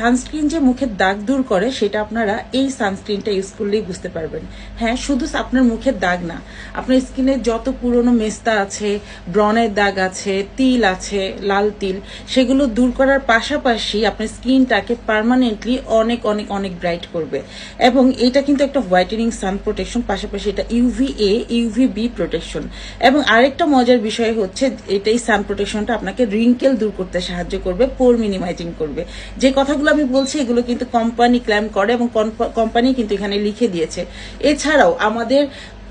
Sunscreen যে মুখের দাগ দূর করে, সেটা আপনারা এই সানস্ক্রিনটা ইউজ করলেই বুঝতে পারবেন। হ্যাঁ শুধু আপনার মুখের দাগ না, আপনার স্কিনে যত পুরনো মেস্তা আছে ব্রনের দাগ আছে, তিল আছে, লাল তিল, সেগুলো দূর করার পাশাপাশি আপনার স্কিনটাকে পার্মানেন্টলি অনেক অনেক অনেক ব্রাইট করবে। এবং এটা কিন্তু একটা হোয়াইটেনিং সান প্রোটেকশন পাশাপাশি এটা UV A UV B protection এবং আরেকটা মজার বিষয় হচ্ছে এটাই সান প্রোটেকশনটা আপনাকে রিঙ্কেল দূর করতে সাহায্য করবে পোর মিনিমাইজিং করবে। যে কথাগুলো আমি বলছি, এগুলো কিন্তু কোম্পানি ক্লেম করে এবং কোম্পানি কিন্তু এখানে লিখে দিয়েছে। এছাড়াও আমাদের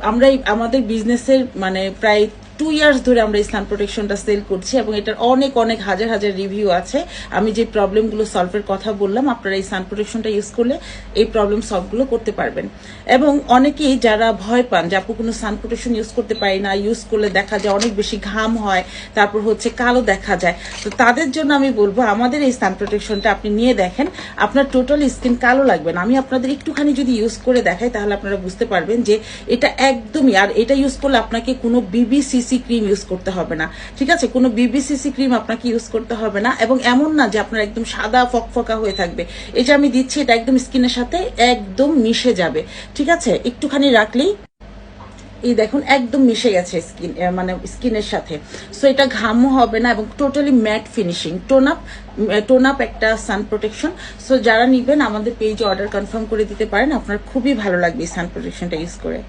আমরা আমাদের বিজনেসের মানে প্রায় টু ইয়ার্স ধরে আমরা এই সান প্রোটেকশনটা সেল করছি এবং এটার অনেক অনেক হাজার হাজার রিভিউ আছে। আমি যে প্রবলেমগুলো সলভের কথা বললাম, আপনারা এই সান প্রোটেকশনটা ইউজ করলে এই প্রবলেম সলভগুলো করতে পারবেন। এবং অনেকেই যারা ভয় পান যে আপু কোনো সান প্রোটেকশন ইউজ করতে পারি না ইউজ করলে দেখা যায় অনেক বেশি ঘাম হয়, তারপর হচ্ছে কালো দেখা যায়। তো তাদের জন্য আমি বলব, আমাদের এই সান প্রোটেকশনটা আপনি নিয়ে দেখেন। আপনার টোটাল স্কিন কালো লাগবে না। আমি আপনাদের একটুখানি যদি ইউজ করে দেখাই, তাহলে আপনারা বুঝতে পারবেন যে এটা একদমই, আর এটা ইউজ করলে আপনাকে কোনো বিবিসিসি ক্রিম ইউজ করতে হবে না। ঠিক আছে? কোনো বিবিসিসি ক্রিম আপনাকে ইউজ করতে হবে না। এবং এমন না যে আপনার একদম সাদা, ফকফকা হয়ে থাকবে। এটা আমি দিচ্ছি, এটা একদম স্কিনের সাথে একদম মিশে যাবে। ঠিক আছে? একটুখানি রাখলেই এই দেখুন, একদম মিশে গেছে স্কিন মানে স্কিনের সাথে। সো এটা ঘামও হবে না এবং totally matte finishing tone up tone up একটা সান প্রোটেকশন সো যারা নিবেন, আমাদের পেজে অর্ডার কনফার্ম করে দিতে পারেন। আপনার খুবই ভালো লাগবে এই সান প্রোটেকশনটা ইউজ করে।